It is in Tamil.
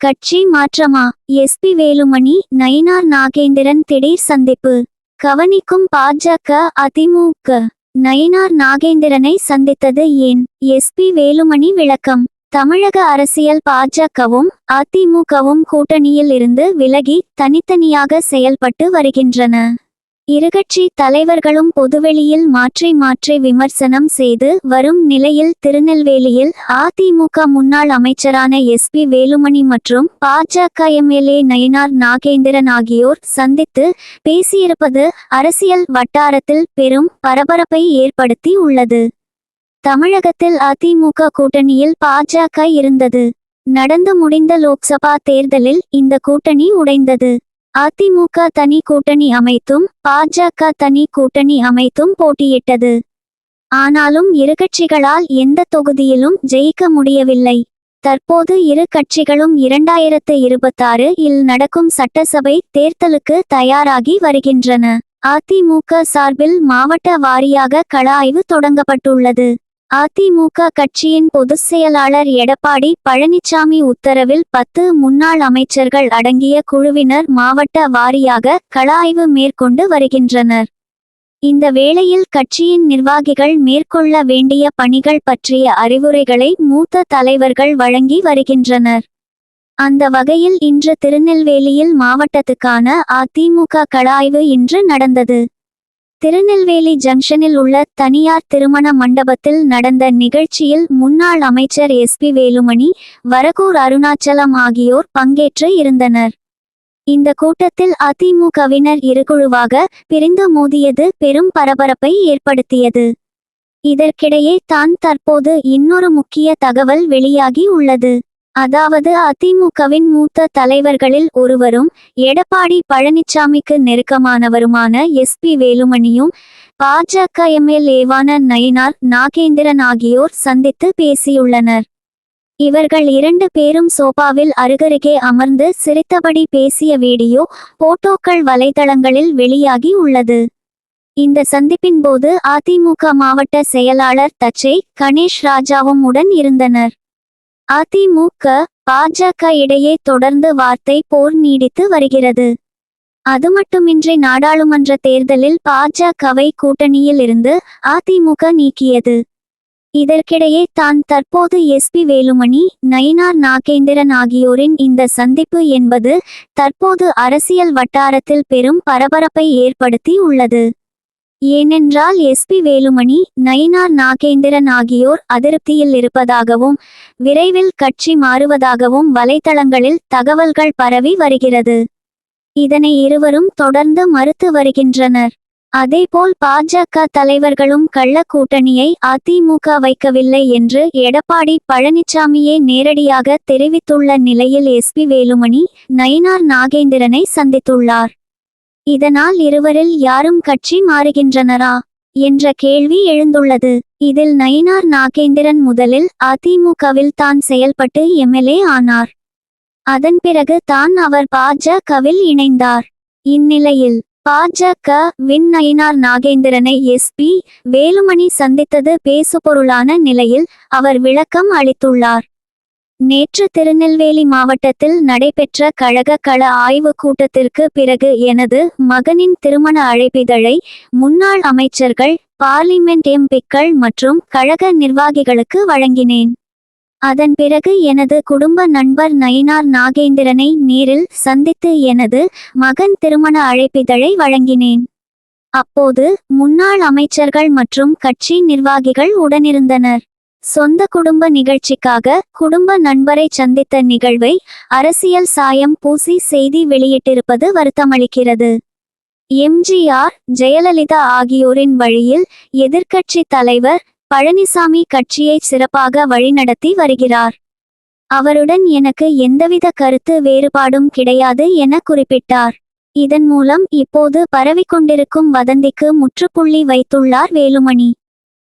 கட்சி மாற்றமா? எஸ்பி வேலுமணி நயினார் நாகேந்திரன் திடீர் சந்திப்பு. கவனிக்கும் பாஜக அதிமுக நயினார் நாகேந்திரனை சந்தித்தது ஏன்? எஸ்பி வேலுமணி விளக்கம். தமிழக அரசியல் பாஜகவும் அதிமுகவும் கூட்டணியில் இருந்து விலகி தனித்தனியாக செயல்பட்டு வருகின்றன. இருகட்சி தலைவர்களும் பொதுவெளியில் மாற்றி மாற்றி விமர்சனம் செய்து வரும் நிலையில் திருநெல்வேலியில் அதிமுக முன்னாள் அமைச்சரான எஸ் பி வேலுமணி மற்றும் பாஜக எம்எல்ஏ நயினார் நாகேந்திரன் ஆகியோர் சந்தித்து பேசியிருப்பது அரசியல் வட்டாரத்தில் பெரும் பரபரப்பை ஏற்படுத்தி உள்ளது. தமிழகத்தில் அதிமுக கூட்டணியில் பாஜக இருந்தது. நடந்து முடிந்த லோக்சபா தேர்தலில் இந்த கூட்டணி உடைந்தது. அதிமுக தனி கூட்டணி அமைத்தும் பாஜக தனி கூட்டணி அமைத்தும் போட்டியிட்டது. ஆனாலும் இரு கட்சிகளால் எந்த தொகுதியிலும் ஜெயிக்க முடியவில்லை. தற்போது இரு கட்சிகளும் இரண்டாயிரத்து இருபத்தாறு இல் நடக்கும் சட்டசபை தேர்தலுக்கு தயாராகி வருகின்றன. அதிமுக சார்பில் மாவட்ட வாரியாக கள ஆய்வு தொடங்கப்பட்டுள்ளது. அதிமுக கட்சியின் பொதுச் செயலாளர் எடப்பாடி பழனிசாமி உத்தரவில் பத்து முன்னாள் அமைச்சர்கள் அடங்கிய குழுவினர் மாவட்ட வாரியாக கலாய்வு மேற்கொண்டு வருகின்றனர். இந்த வேளையில் கட்சியின் நிர்வாகிகள் மேற்கொள்ள வேண்டிய பணிகள் பற்றிய அறிவுரைகளை மூத்த தலைவர்கள் வழங்கி வருகின்றனர். அந்த வகையில் இன்று திருநெல்வேலியில் மாவட்டத்துக்கான அதிமுக கலாய்வு இன்று நடந்தது. திருநெல்வேலி ஜங்ஷனில் உள்ள தனியார் திருமண மண்டபத்தில் நடந்த நிகழ்ச்சியில் முன்னாள் அமைச்சர் எஸ் பி வேலுமணி வரகூர் அருணாச்சலம் ஆகியோர் பங்கேற்று இருந்தனர். இந்த கூட்டத்தில் அதிமுகவினர் இருகுழுவாக பிரிந்து மோதியது பெரும் பரபரப்பை ஏற்படுத்தியது. இதற்கிடையே தான் தற்போது இன்னொரு முக்கிய தகவல் வெளியாகி உள்ளது. அதாவது அதிமுகவின் மூத்த தலைவர்களில் ஒருவரும் எடப்பாடி பழனிசாமிக்கு நெருக்கமானவருமான எஸ் பி வேலுமணியும் பாஜக எம்எல்ஏவான நயினார் நாகேந்திரன் ஆகியோர் சந்தித்து பேசியுள்ளனர். இவர்கள் இரண்டு பேரும் சோபாவில் அருகருகே அமர்ந்து சிரித்தபடி பேசிய வீடியோ போட்டோக்கள் வலைதளங்களில் வெளியாகி உள்ளது. இந்த சந்திப்பின் போது அதிமுக மாவட்ட செயலாளர் தச்சை கணேஷ் ராஜாவும் உடன் இருந்தனர். அதிமுக பாஜக இடையே தொடர்ந்து வார்த்தை போர் நீடித்து வருகிறது. அதுமட்டுமின்றி நாடாளுமன்ற தேர்தலில் பாஜகவை கூட்டணியில் இருந்து அதிமுக நீக்கியது. இதற்கிடையே தான் தற்போது எஸ்பி வேலுமணி நயினார் நாகேந்திரன் ஆகியோரின் இந்த சந்திப்பு என்பது தற்போது அரசியல் வட்டாரத்தில் பெரும் பரபரப்பை ஏற்படுத்தி உள்ளது. ஏனென்றால் எஸ்பி வேலுமணி நயினார் நாகேந்திரன் ஆகியோர் அதிருப்தியில் இருப்பதாகவும் விரைவில் கட்சி மாறுவதாகவும் வலைதளங்களில் தகவல்கள் பரவி வருகிறது. இதனை இருவரும் தொடர்ந்து மறுத்து வருகின்றனர். அதேபோல் பாஜக தலைவர்களும் கள்ள கூட்டணியை அதிமுக வைக்கவில்லை என்று எடப்பாடி பழனிசாமியே நேரடியாக தெரிவித்துள்ள நிலையில் எஸ்பி வேலுமணி நயினார் நாகேந்திரனை சந்தித்துள்ளார். இதனால் இருவரில் யாரும் கட்சி மாறுகின்றனரா? என்ற கேள்வி எழுந்துள்ளது. இதில் நயினார் நாகேந்திரன் முதலில் அதிமுகவில் தான் செயல்பட்டு எம்எல்ஏ ஆனார். அதன் பிறகு தான் அவர் பாஜகவில் இணைந்தார். இந்நிலையில் பாஜக வின் நயினார் நாகேந்திரனை எஸ்பி வேலுமணி சந்தித்தது பேசுபொருளான நிலையில் அவர் விளக்கம் அளித்துள்ளார். நேற்று திருநெல்வேலி மாவட்டத்தில் நடைபெற்ற கழக கள ஆய்வு கூட்டத்திற்கு பிறகு எனது மகனின் திருமண அழைப்பிதழை முன்னாள் அமைச்சர்கள் பார்லிமெண்ட் எம்பிக்கள் மற்றும் கழக நிர்வாகிகளுக்கு வழங்கினேன். அதன் பிறகு எனது குடும்ப நண்பர் நயினார் நாகேந்திரனை நேரில் சந்தித்து எனது மகன் திருமண அழைப்பிதழை வழங்கினேன். அப்போது முன்னாள் அமைச்சர்கள் மற்றும் கட்சி நிர்வாகிகள் உடனிருந்தனர். சொந்த குடும்ப நிகழ்ச்சிக்காக குடும்ப நண்பரை சந்தித்த நிகழ்வை அரசியல் சாயம் பூசி செய்தி வெளியிட்டிருப்பது வருத்தமளிக்கிறது. எம்ஜிஆர் ஜெயலலிதா ஆகியோரின் வழியில் எதிர்க்கட்சி தலைவர் பழனிசாமி கட்சியை சிறப்பாக வழிநடத்தி வருகிறார். அவருடன் எனக்கு எந்தவித கருத்து வேறுபாடும் கிடையாது என குறிப்பிட்டார். இதன் மூலம் இப்போது பரவிக்கொண்டிருக்கும் வதந்திக்கு முற்றுப்புள்ளி வைத்துள்ளார் வேலுமணி.